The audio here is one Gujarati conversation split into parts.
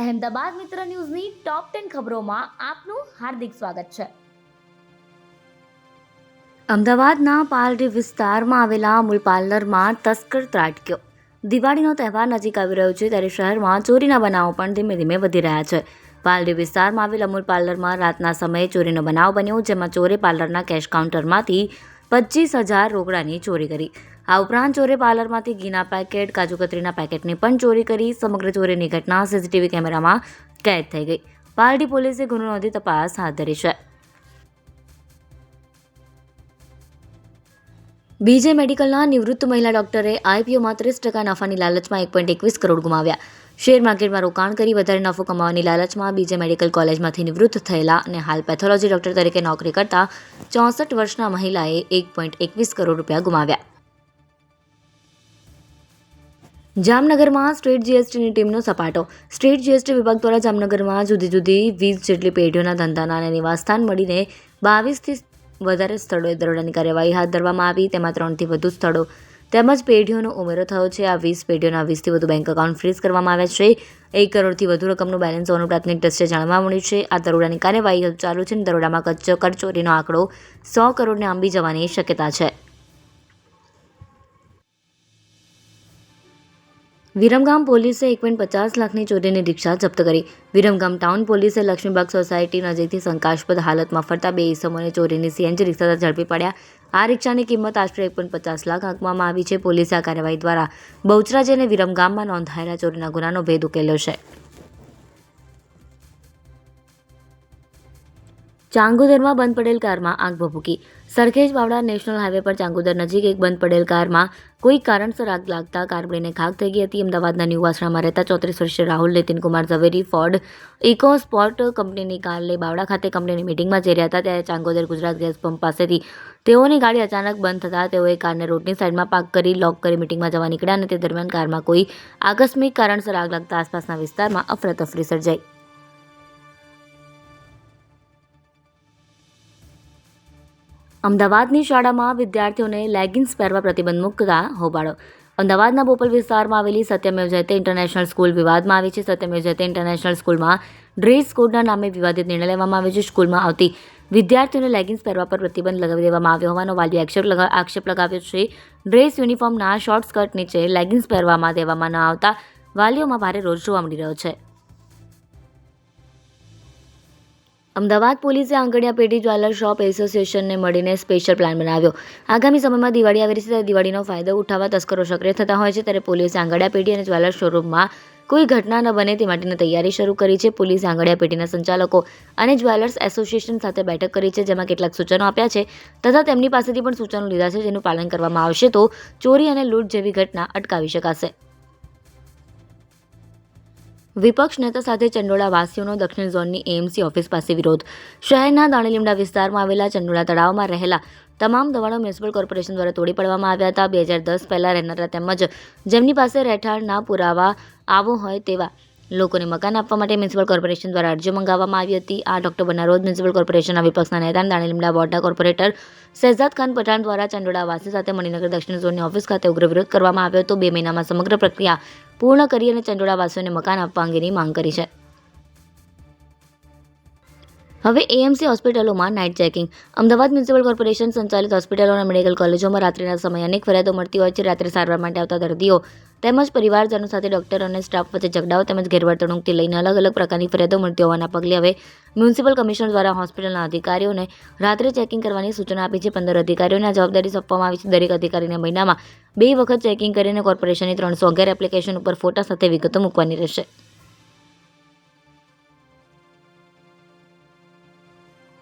અહેમદાબાદ મિત્ર ન્યૂઝની ટોપ ટેન ખબરોમાં આપનું હાર્દિક સ્વાગત છે. અમદાવાદના પાલડી વિસ્તારમાં આવેલા અમૂલ પાર્લરમાં તસ્કર ત્રાટક્યો. દિવાળીનો તહેવાર નજીક આવી રહ્યો છે ત્યારે શહેરમાં ચોરીના બનાવો પણ ધીમે ધીમે વધી રહ્યા છે. પાલડી વિસ્તારમાં આવેલ અમૂલ પાર્લરમાં રાતના સમયે ચોરીનો બનાવ બન્યો, જેમાં ચોરે પાર્લરના કેશ કાઉન્ટરમાંથી પચીસ હજાર રોકડાની ચોરી કરી. આ ઉપરાંત ચોરે પાર્લરમાંથી ઘીના પેકેટ, કાજુ કતરીના પેકેટની પણ ચોરી કરી. સમગ્ર ચોરીની ઘટના સીસીટીવી કેમેરામાં કેદ થઈ ગઈ. પાલડી પોલીસે ગુનો નોંધી તપાસ હાથ ધરી છે. બીજે મેડિકલના નિવૃત્ત મહિલા ડોક્ટરે આઈપીઓમાં ત્રીસ ટકા નફાની લાલચમાં એક પોઈન્ટ એકવીસ કરોડ ગુમાવ્યા. શેર માર્કેટમાં રોકાણ કરી વધારે નફો કમાવાની લાલચમાં બીજે મેડિકલ કોલેજમાંથી નિવૃત્ત થયેલા અને હાલ પેથોલોજી ડોક્ટર તરીકે નોકરી કરતા ચોસઠ વર્ષના મહિલાએ એક પોઈન્ટ એકવીસ કરોડ રૂપિયા ગુમાવ્યા. જામનગરમાં સ્ટેટ જીએસટીની ટીમનો સપાટો. સ્ટેટ જીએસટી વિભાગ દ્વારા જામનગરમાં જુદી જુદી વીસ જેટલી પેઢીઓના ધંધાના અને નિવાસસ્થાન મળીને બાવીસથી વધારે સ્થળોએ દરોડાની કાર્યવાહી હાથ ધરવામાં આવી. તેમાં ત્રણથી વધુ સ્થળો તેમજ પેઢીઓનો ઉમેરો થયો છે. આ વીસ પેઢીઓના વીસથી વધુ બેંક એકાઉન્ટ ફ્રીઝ કરવામાં આવ્યા છે. એક કરોડથી વધુ રકમનું બેલેન્સ હોવાનું પ્રાથમિક દ્રશ્ય જાણવા મળ્યું છે. આ દરોડાની કાર્યવાહી ચાલુ છે અને દરોડામાં કચ્છ કરચોરીનો આંકડો સો કરોડને આંબી જવાની શક્યતા છે. વિરમગામ પોલીસે એક પોઈન્ટ પચાસ લાખની ચોરીની રિક્ષા જપ્ત કરી. વિરમગામ ટાઉન પોલીસે લક્ષ્મીબાગ સોસાયટી નજીકથી શંકાસ્પદ હાલતમાં ફરતા બે ઈસમોને ચોરીની સીએનજી રિક્ષા ઝડપી પડ્યા. આ રિક્ષાની કિંમત આશરે એક પોઈન્ટ પચાસ લાખ આંકવામાં આવી છે. પોલીસે આ કાર્યવાહી દ્વારા બહુચરાજી અને વિરમગામમાં નોંધાયેલા ચોરીના ગુનાનો ભેદ ઉકેલ્યો છે. ચાંગુદરમાં બંધ પડેલ કારમાં આગ ભભૂકી. સરખેજ બાવડા નેશનલ હાઈવે પર ચાંગુદર નજીક એક બંધ પડેલ કારમાં કોઈ કારણસર આગ લાગતા કાર બળીને ખાક થઈ ગઈ હતી. અમદાવાદના ન્યૂ રહેતા ચોત્રીસ વર્ષીય Rahul Nitinkumar Zaveri, Ford, Eco Sport કંપનીની કાર લઈ બાવડા ખાતે કંપનીની મિટિંગમાં જઈ રહ્યા હતા. ત્યારે ચાંગોદર ગુજરાત ગેસ પંપ પાસેથી તેઓની ગાડી અચાનક બંધ થતાં તેઓએ કારને રોડની સાઈડમાં પાર્ક કરી, લોક કરી, મિટિંગમાં જવા નીકળ્યા અને તે દરમિયાન કારમાં કોઈ આકસ્મિક કારણસર આગ લાગતા આસપાસના વિસ્તારમાં અફરાતફરી સર્જાઈ. અમદાવાદની શાળામાં વિદ્યાર્થીઓને લેગિન્સ પહેરવા પ્રતિબંધ મૂકતા હોબાળો. અમદાવાદના બોપલ વિસ્તારમાં આવેલી સત્યમેવ જયતે ઇન્ટરનેશનલ સ્કૂલ વિવાદમાં આવી છે. સત્યમેવ જયતે ઇન્ટરનેશનલ સ્કૂલમાં ડ્રેસ કોડના નામે વિવાદિત નિર્ણય લેવામાં આવ્યો છે. સ્કૂલમાં આવતી વિદ્યાર્થીઓને લેગિંગ્સ પહેરવા પર પ્રતિબંધ લગાવી દેવામાં આવ્યો હોવાનો વાલી આક્ષેપ આક્ષેપ લગાવ્યો છે. ડ્રેસ યુનિફોર્મના શોર્ટ સ્કર્ટ નીચે લેગિંગ્સ પહેરવામાં દેવામાં ન આવતા વાલીઓમાં ભારે રોષ જોવા મળી રહ્યો છે. અમદાવાદ પોલીસે આંગણિયા પેઢી જ્વેલર શોપ એસોસિએશનને મળીને સ્પેશિયલ પ્લાન બનાવ્યો. આગામી સમયમાં દિવાળી આવી રહી છે, ત્યારે દિવાળીનો ફાયદો ઉઠાવવા તસ્કરો સક્રિય થતા હોય છે, ત્યારે પોલીસે આંગણિયા પેઢી અને જ્વેલર શોરૂમમાં કોઈ ઘટના ન બને તે માટેની તૈયારી શરૂ કરી છે. પોલીસે આંગણિયા પેઢીના સંચાલકો અને જ્વેલર્સ એસોસિએશન સાથે બેઠક કરી છે, જેમાં કેટલાક સૂચનો આપ્યા છે તથા તેમની પાસેથી પણ સૂચનો લીધા છે, જેનું પાલન કરવામાં આવશે તો ચોરી અને લૂંટ જેવી ઘટના અટકાવી શકાશે. વિપક્ષ નેતા સાથે ચંડોળા વાસીઓનો દક્ષિણ ઝોનની એએમસી ઓફિસ પાસે વિરોધ. શહેરના દાણીલીમડા વિસ્તારમાં આવેલા ચંડોળા તળાવમાં રહેલા તમામ દવાડો મ્યુનિસિપલ કોર્પોરેશન દ્વારા તોડી પાડવામાં આવ્યા હતા. બે હજાર દસ પહેલાં રહેનારા તેમજ જેમની પાસે રહેઠાણના પુરાવા આવો હોય તેવા લોકોને મકાન આપવા માટે મ્યુનિસિપલ કોર્પોરેશન દ્વારા અરજીઓ મંગાવવામાં આવી હતી. આઠ ઓક્ટોબરના રોજ મ્યુનિસિપલ કોર્પોરેશનના વિપક્ષના નેતા દાણી દાણીલીમડા વોર્ડના કોર્પોરેટર શહેજાદ ખાન પઠાણ દ્વારા ચંડોળા વાસી સાથે મણિનગર દક્ષિણ ઝોનની ઓફિસ ખાતે ઉગ્ર વિરોધ કરવામાં આવ્યો હતો. બે મહિનામાં સમગ્ર પ્રક્રિયા પૂર્ણ કરી અને ચંડોળા વાસીઓને મકાન આપવા અંગેની માંગ કરી છે. હવે એએમસી હોસ્પિટલોમાં night checking Ahmedabad municipal corporation સંચાલિત હોસ્પિટલો અને મેડિકલ કોલેજોમાં રાત્રિના સમયે અનેક ફરિયાદો મળતી હોય છે. રાત્રે સારવાર માટે આવતા દર્દીઓ તેમજ પરિવારજનો સાથે ડોક્ટરો અને સ્ટાફ વચ્ચે ઝઘડાઓ તેમજ ગેરવર્તણૂકથી લઈને અલગ અલગ પ્રકારની ફરિયાદો મળતી હોવાના પગલે હવે મ્યુનિસિપલ કમિશનર દ્વારા હોસ્પિટલના અધિકારીઓને રાત્રે ચેકિંગ કરવાની સૂચના આપી છે. પંદર અધિકારીઓને જવાબદારી સોંપવામાં આવી છે. દરેક અધિકારીને મહિનામાં બે વખત ચેકિંગ કરીને કોર્પોરેશનની ત્રણસો અગિયાર એપ્લિકેશન ઉપર ફોટા સાથે વિગતો મૂકવાની રહેશે.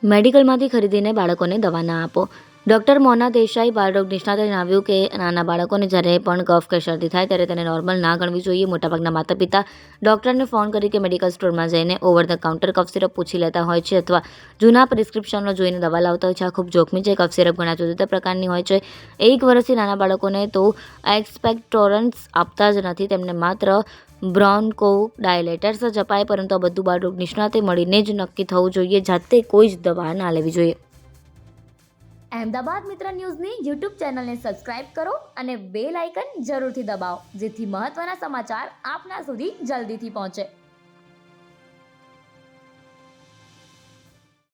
મેડિકલમાંથી ખરીદીને બાળકોને દવા ના આપો. ડૉક્ટર મોના દેસાઈ બાળરોગ નિષ્ણાતે જણાવ્યું કે, નાના બાળકોને જ્યારે પણ કફ કે શરદી થાય ત્યારે તેને નોર્મલ ના ગણવી જોઈએ. મોટાભાગના માતા પિતા ડૉક્ટરને ફોન કરી કે મેડિકલ સ્ટોરમાં જઈને over the counter cough syrup પૂછી લેતા હોય છે અથવા જૂના પ્રિસ્ક્રિપ્શનો જોઈને દવા લાવતા હોય છે. આ ખૂબ જોખમી છે. કફ સિરપ ઘણા જુદા જુદા પ્રકારની હોય છે. એક વર્ષથી નાના બાળકોને તો એક્સપેક્ટોરન્સ આપતા જ નથી. તેમને માત્ર બ્રોન્કો ડાયલેટર્સ જ અપાય પરંતુ આ બધું બાળરોગ નિષ્ણાતે મળીને જ નક્કી થવું જોઈએ, જાતે કોઈ જ દવા ના લેવી જોઈએ. અહેમદાબાદ મિત્ર ન્યૂઝની યુટ્યુબ ચેનલને સબસ્ક્રાઇબ કરો અને બેલ આઇકન જરૂરથી દબાવો, જેથી મહત્ત્વના સમાચાર આપના સુધી જલ્દીથી પહોંચે.